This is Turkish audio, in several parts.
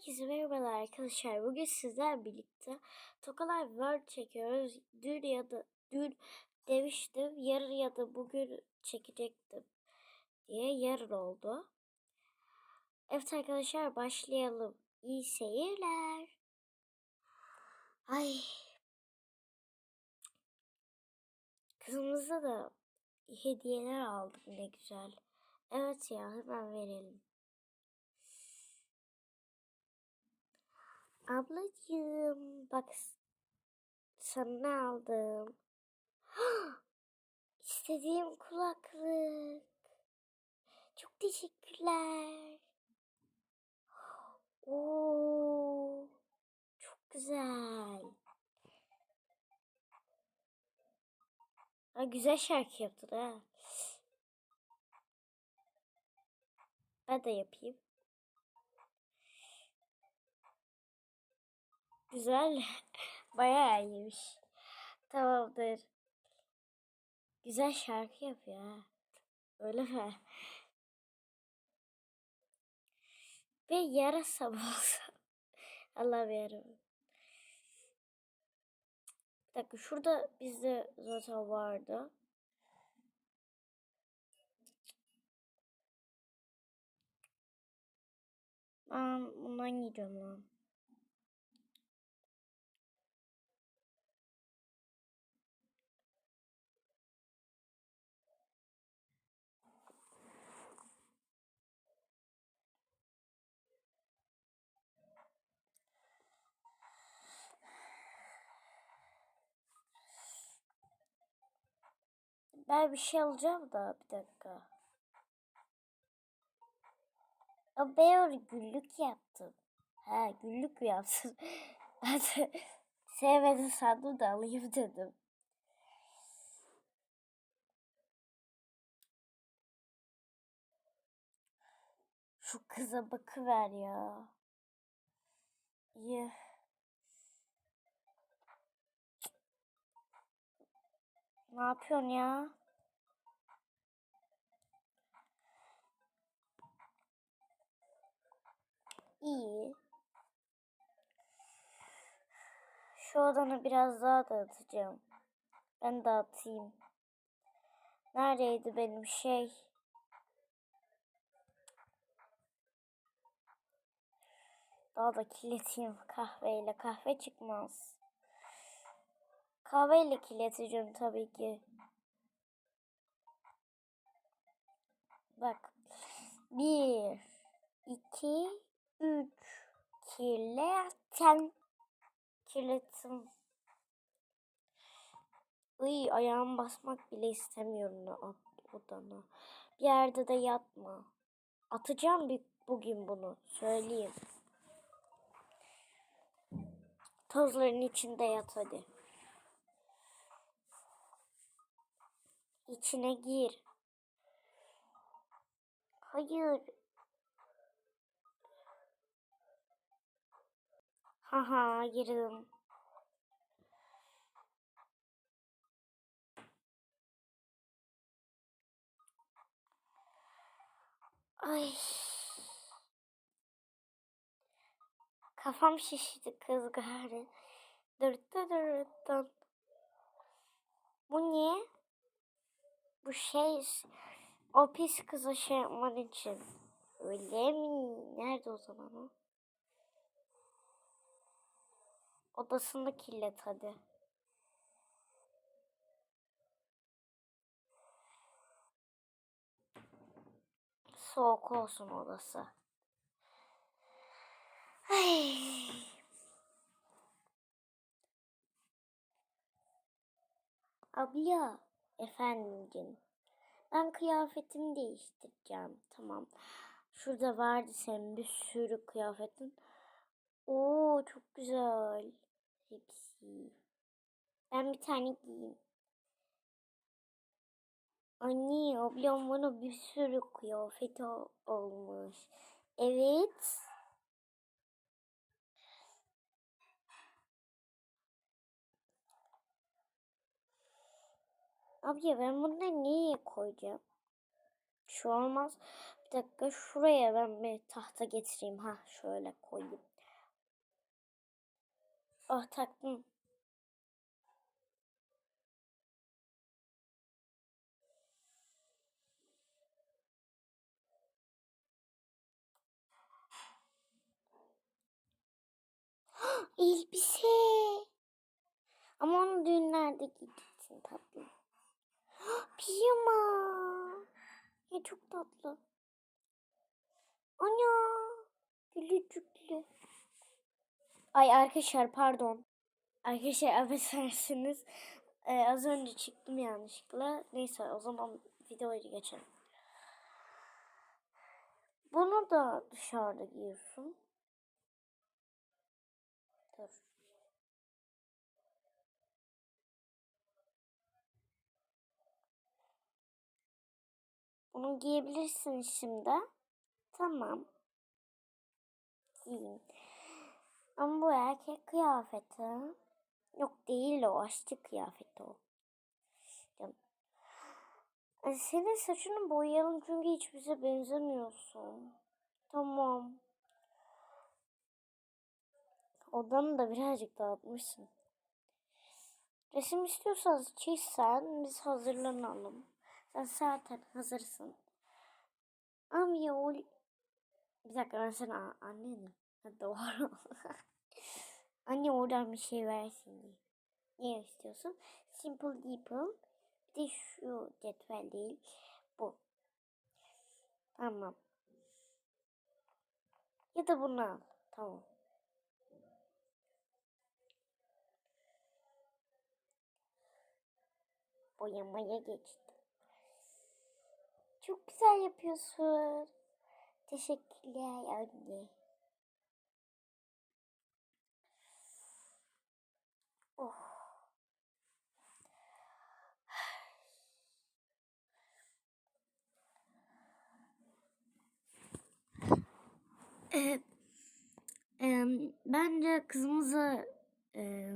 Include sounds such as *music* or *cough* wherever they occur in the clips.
Herkese merhabalar arkadaşlar. Bugün sizler birlikte Tokalar World çekiyoruz. Dün ya da dün demiştim yarın ya da bugün çekecektim diye yarın oldu. Evet arkadaşlar başlayalım. İyi seyirler. Ay. Kızımıza da hediyeler aldık ne güzel. Evet ya hemen verelim. Ablacığım bak sana aldım. *gasps* İstediğim kulaklık. Çok teşekkürler. *gasps* Oo, çok güzel. Ha, güzel şarkı yaptın ha. Ben de yapayım. Güzel. *laughs* Bayağı iyiymiş. Tamamdır. Güzel şarkı yapıyor. Öyle mi? *laughs* Ve yarasa olsa. *laughs* Allah yarabbim. Bir dakika şurada bizde zaten vardı. Ben bundan yiyeceğim lan. Ben bir şey alacağım da bir dakika. Ya ben orada güllük yaptım. Ha güllük mü yaptın? *laughs* ben de sevmedi sandım da alayım dedim. Şu kıza bakıver ya. İyi. Ne yapıyorsun ya? İyi. Şu odanı biraz daha dağıtacağım. Ben dağıtayım. Neredeydi benim şey? Daha da kirleteyim kahveyle. Kahve çıkmaz. Kahveyle kirleteceğim tabii ki. Bak. Bir, iki, üç. Kirleten. Kirletim. Iy ayağımı basmak bile istemiyorum o odana. Bir yerde de yatma. Atacağım bir bugün bunu. Söyleyeyim. Tozların içinde yat hadi. İçine gir. Hayır. Haha girdim. Ay. Kafam şişti kız gari. Dırttı dırttın. Bu niye? Bu şey o pis kıza şey yapman için. Öyle mi? Nerede o zaman o? Odasını kirlet hadi. Soğuk olsun odası. Ay. Abla, efendim. Ben kıyafetimi değiştireceğim. Tamam. Şurada vardı senin bir sürü kıyafetin. Oo çok güzel. Hepsi. Ben bir tane giyeyim. Anne ablam bana bir sürü kıyafet olmuş. Evet. Abi ben bunları niye koyacağım? Şu olmaz. Bir dakika şuraya ben bir tahta getireyim. Ha şöyle koyayım. Ah taktım. *gasps* Elbise. Ama onu düğünlerde giyeceksin tatlım. *gasps* Pijama. Ya çok tatlı. Ana. Gülücüklü. Ay arkadaşlar pardon. Arkadaşlar *laughs* affedersiniz. Ee, az önce çıktım yanlışlıkla. Neyse o zaman videoya geçelim. Bunu da dışarıda giyiyorsun. Dur. Bunu giyebilirsin şimdi. Tamam. Giyin. Ama bu erkek kıyafeti. Yok değil o. Aşçı kıyafeti o. E, Senin saçını boyayalım çünkü hiç bize benzemiyorsun. Tamam. Odanı da birazcık dağıtmışsın. Resim istiyorsanız çizsen biz hazırlanalım. Sen zaten hazırsın. Ama ya. Bir dakika ben sana annenim. Doğru. *laughs* Anne oradan bir şey versin diye. Ne istiyorsun? Simple People. Bir de şu cetvel değil. Bu. Tamam. Ya da bunu al. Tamam. Boyamaya geçtim. Çok güzel yapıyorsun. Teşekkürler anne. Oh. Bence kızımızı e,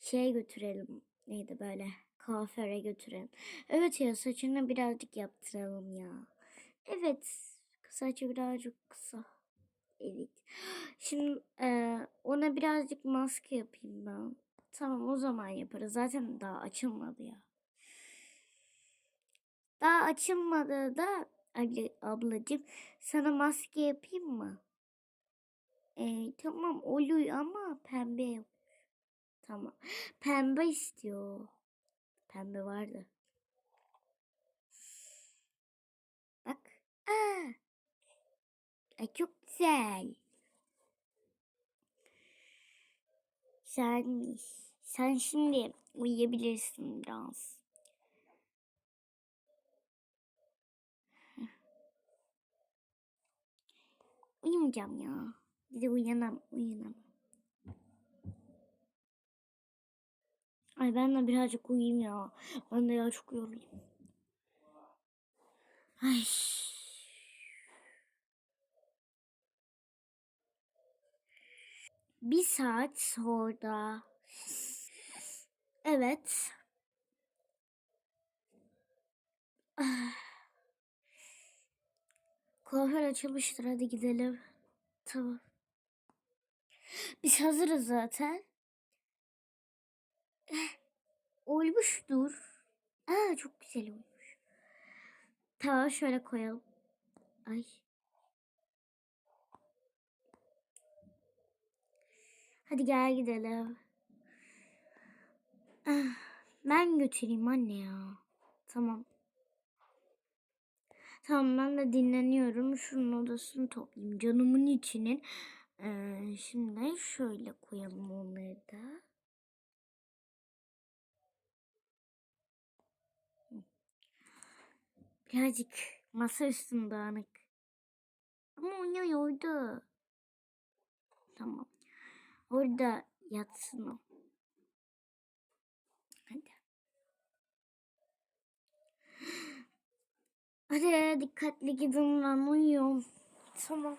şeye götürelim. Neydi böyle? Kuaföre götürelim. Evet ya saçını birazcık yaptıralım ya. Evet. Saçı birazcık kısa. Evet. Şimdi e, ona birazcık maske yapayım ben. Tamam o zaman yaparız. Zaten daha açılmadı ya. Daha açılmadı da abla, ablacığım sana maske yapayım mı? E, tamam oluyor ama pembe. Tamam. Pembe istiyor. Pembe vardı. Bak. Aa. Ay çok güzel. Güzelmiş. Sen şimdi uyuyabilirsin biraz. Uyumayacağım ya. Bir de uyanam, uyanam. Ay ben de birazcık uyuyayım ya. Ben de ya çok yorulayım. Ay. Bir saat sonra. Evet. Ah. Kuaför açılmıştır hadi gidelim. Tamam. Biz hazırız zaten. Eh, Olmuştur. Aa çok güzel olmuş. Tamam şöyle koyalım. Ay. Hadi gel gidelim. Ah, ben götüreyim anne ya. Tamam. Tamam ben de dinleniyorum. Şunun odasını toplayayım. Canımın içinin. Ee, şimdi şöyle koyalım onları da. Birazcık masa üstünde dağınık. Ama oynuyordu. Tamam. Orada yatsın o. Hadi dikkatli gidin ben uyuyorum. Tamam.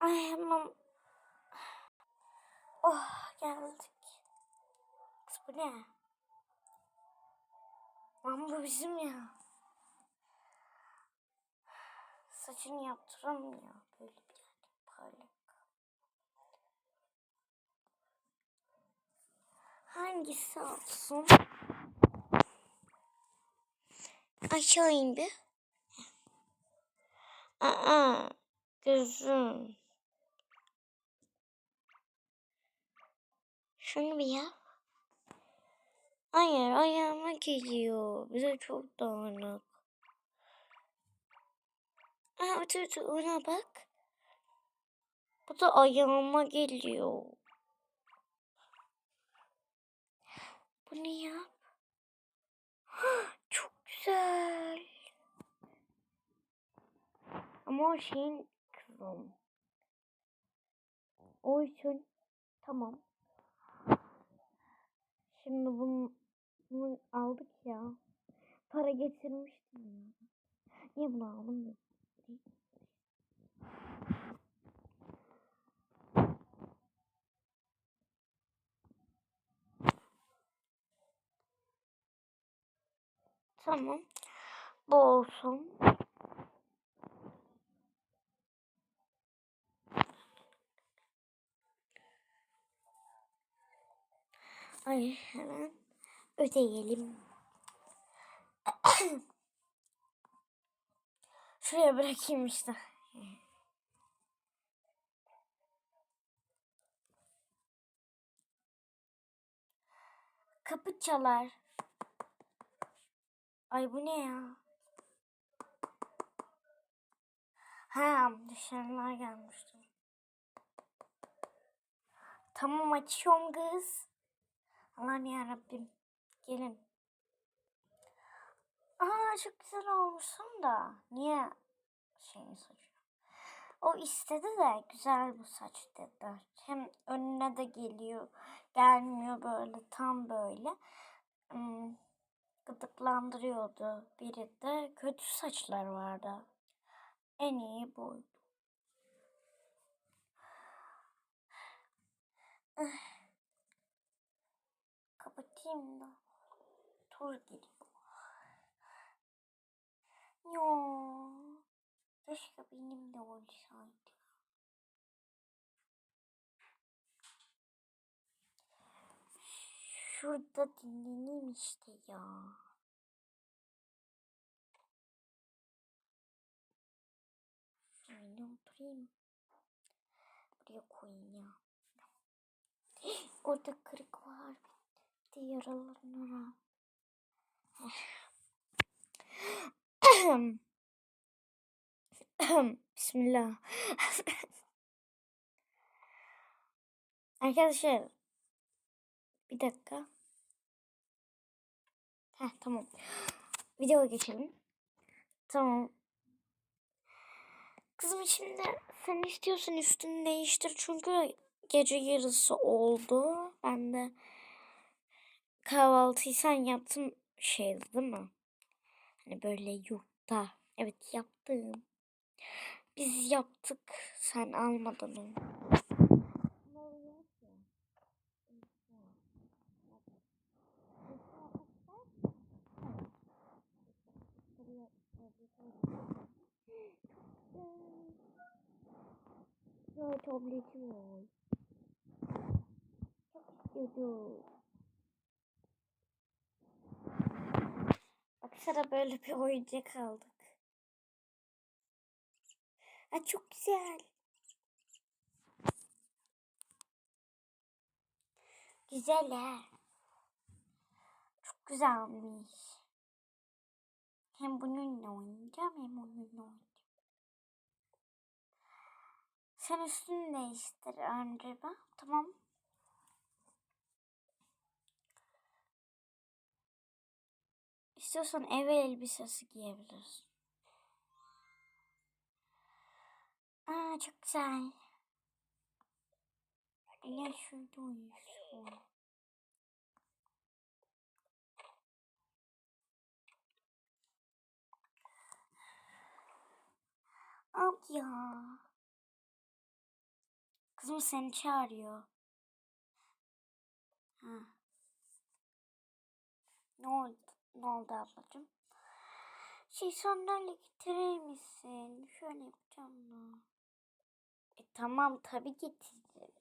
Ay hemen. Oh geldik. Kız bu ne? Lan bu bizim ya. Saçını yaptıramıyor böyle bir yani parlak. Hangisi olsun? Aşağı in bir. Aa, gözüm. Şunu bir yap. Hayır ayağıma geliyor. Bize çok dağınık. Aa, otur otur ona bak. Bu da ayağıma geliyor. Bu ne ya? *gasps* Güzel. Ama o şeyin kızım. O için tamam. Şimdi bunu, bunu aldık ya. Para getirmiştim ya. Niye bunu aldım ya? Tamam. Bu olsun. Ay hemen ödeyelim. *coughs* Şuraya bırakayım işte. Kapı çalar. Ay bu ne ya? Ha dışarılar gelmiştim. Tamam açıyorum kız. Aman yarabbim. Gelin. Aa çok güzel olmuşsun da. Niye şeyini saçıyor? O istedi de güzel bu saç dedi. Hem önüne de geliyor. Gelmiyor böyle tam böyle. Hmm, gıdıklandırıyordu. Biri de kötü saçlar vardı. En iyi buydu. *sighs* Kapatayım da. Tur geliyor. Yo. Keşke benim de olsaydı. Şurada dinleneyim işte ya. Şöyle oturayım. Buraya koyayım ya. Orada kırık var. Bir de yaralarına. Bismillah. Arkadaşlar bir dakika. Heh, tamam. Videoya geçelim. Tamam. Kızım şimdi sen istiyorsan üstünü değiştir çünkü gece yarısı oldu. Ben de kahvaltıyı sen yaptın şeydi değil mi? Hani böyle yurtta. Evet yaptım. Biz yaptık. Sen almadın onu. Ya tabletim var. Çok istiyordum. Baksana böyle bir oyuncak aldık. Ha çok güzel. Güzel ha. Çok güzelmiş. Hem bununla oynayacağım hem onunla oynayacağım. Sen üstünü değiştir önce ben. Tamam. İstiyorsan eve elbisesi giyebilirsin. Aa çok güzel. Yine şurada uyusun. Al ya. Kızım seni çağırıyor. Ha. Ne oldu? Ne oldu ablacığım? Şey sandalye getirir misin? Şöyle yapacağım da. E tamam tabii getiririm.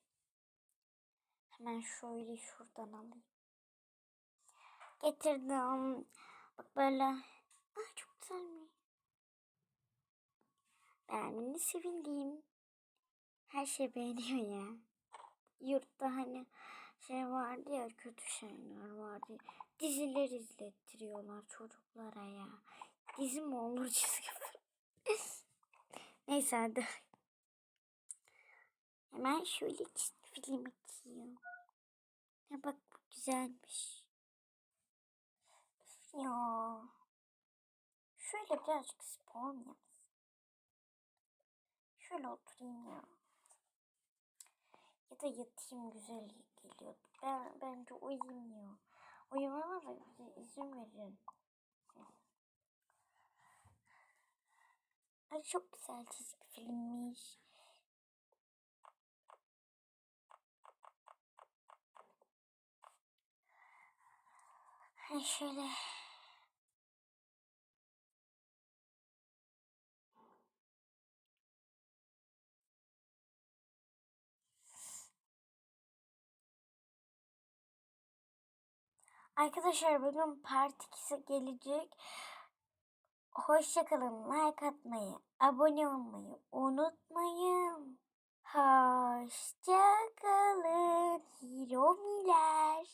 Hemen şöyle şuradan alayım. Getirdim. Bak böyle. Aa, çok güzelmiş. Beğendiğine sevindim. Her şey beğeniyor ya. Yurtta hani şey vardı ya kötü şeyler vardı. Diziler izlettiriyorlar çocuklara ya. Dizi mi olur *laughs* çizgi? Neyse hadi. Hemen şöyle film açayım. Ya bak bu güzelmiş. Ya. Şöyle birazcık spor mu yapsam? Şöyle oturayım ya. Ya da yatayım güzel geliyor. Ben bence uyuyayım ya. Uyumama da bize izin verin. Ay çok güzel çizgi filmmiş. Ay şöyle. Arkadaşlar bugün part 2'si gelecek. Hoşçakalın. Like atmayı, abone olmayı unutmayın. Hoşçakalın. Hiromiler.